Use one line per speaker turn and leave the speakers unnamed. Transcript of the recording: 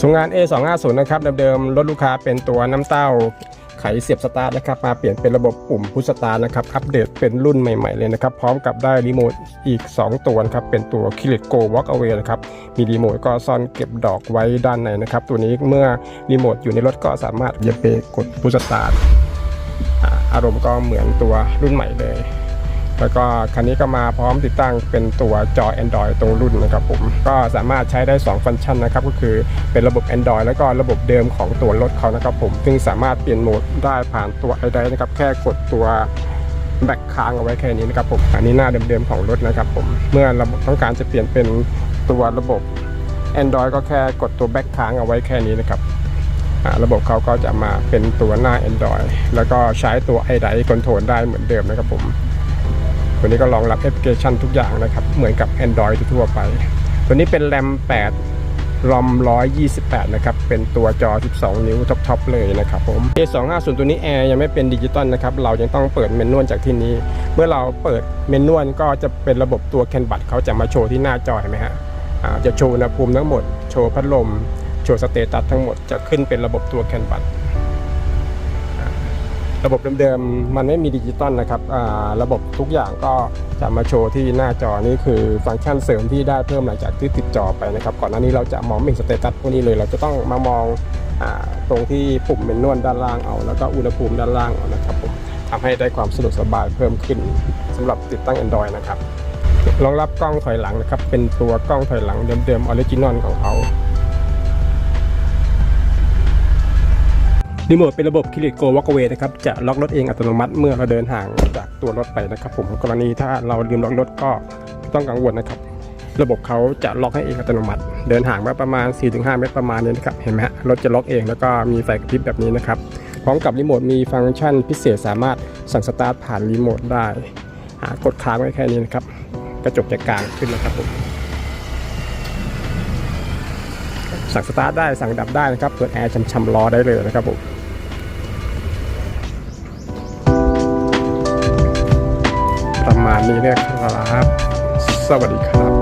ส่งงาน A250 นะครับเดิมๆรถลูกค้าเป็นตัวน้ำเต้าไขเสียบสตาร์ทนะครับมาเปลี่ยนเป็นระบบปุ่มพุชสตาร์ทนะครับอัปเดตเป็นรุ่นใหม่ๆเลยนะครับ พร้อมกับได้รีโมทอีก 2 ตัวครับเป็นตัว k i l i t Go Walk Away นะครับมีรีโมทก็ซ่อนเก็บดอกไว้ด้านในนะครับ ตัวนี้เมื่อรีโมทอยู่ในรถก็สามารถจะไปกดพุชสตาร์ทอารมณ์ก็เหมือนตัวรุ่นใหม่เลย แล้วก็คันนี้ก็มาพร้อมติดตั้งเป็นตัวจอ Android ตรงรุ่นนะครับผมก็สามารถใช้ได้ 2 ฟังก์ชันนะครับก็คือเป็นระบบ Android แล้วก็ระบบเดิมของตัวรถเขานะครับผมซึ่งสามารถเปลี่ยนโหมดได้ผ่านตัว i d นะครับแค่กดตัวแบ็คค้างเอาไว้แค่นี้นะครับผมอันนี้หน้าเดิมๆของรถนะครับผมเมื่อเราต้องการจะเปลี่ยนเป็นตัวระบบ Android ก็แค่กดตัวแบ็คค้างเอาไว้แค่นี้นะครับระบบเขาก็จะมาเป็นตัวหน้า Android แล้วก็ใช้ตัว i d คอนโทรลได้เหมือนเดิมนะครับผม ตัวนี้ก็รองรับแอปพลิเคชันทุกอย่างนะครับ เหมือนกับ Android ทั่วไป ตัวนี้เป็นแรม 8 รอม 128 นะครับ เป็นตัวจอ 12 นิ้วท็อปๆเลยนะครับผม A250 ตัวนี้แอร์ยังไม่เป็นดิจิตอลนะครับ เรายังต้องเปิดเมนนวลจากที่นี้ เมื่อเราเปิดเมนนวลก็จะเป็นระบบตัวแคนบัตเขาจะมาโชว์ที่หน้าจอเห็นไหมฮะจะโชว์อุณหภูมิทั้งหมด โชว์พัดลม โชว์สเตตัสทั้งหมด จะขึ้นเป็นระบบตัวแคนบัต ระบบเดิมๆมันไม่มีดิจิตอลนะครับระบบทุกอย่างก็จะมาโชว์ที่หน้าจอนี่คือฟังก์ชันเสริมที่ได้เพิ่มหลังจากที่ติดจอไปนะครับก่อนหน้านี้เราจะมองไม่เห็นสเตตัสพวกนี้เลย เราจะต้องมามองอตรงที่ปุ่มเมนนวลด้านล่างเอา แล้วก็อุณหภูมิด้านล่างเอานะครับผมทำให้ได้ความสะดวกสบายเพิ่มขึ้นสำหรับติดตั้ง Android นะครับรองรับกล้องถอยหลังนะครับเป็นตัวกล้องถอยหลังเดิมๆออริจินอลของเขา รีโมทเป็นระบบคิริโกวอล์กเวนะครับ จะล็อกรถเองอัตโนมัติเมื่อเราเดินห่างจากตัวรถไปนะครับ ผมกรณีถ้าเราลืมล็อกรถก็ไม่ต้องกังวลนะครับ ระบบเขาจะล็อกให้เองอัตโนมัติ เดินห่างมาประมาณ 4-5 เมตรประมาณนี้นะครับ เห็นไหมฮะรถจะล็อกเองแล้วก็มีไฟกระพริบแบบนี้นะครับ พร้อมกับรีโมทมีฟังก์ชันพิเศษสามารถสั่งสตาร์ทผ่านรีโมทได้กดค้างไว้แค่นี้นะครับ กระจกจะกลางขึ้นนะครับผม สั่งสตาร์ทได้สั่งดับได้นะครับ เปิดแอร์ชำๆล้อได้เลยนะครับผมประมาณนี้เนี่ยครับ สวัสดีครับ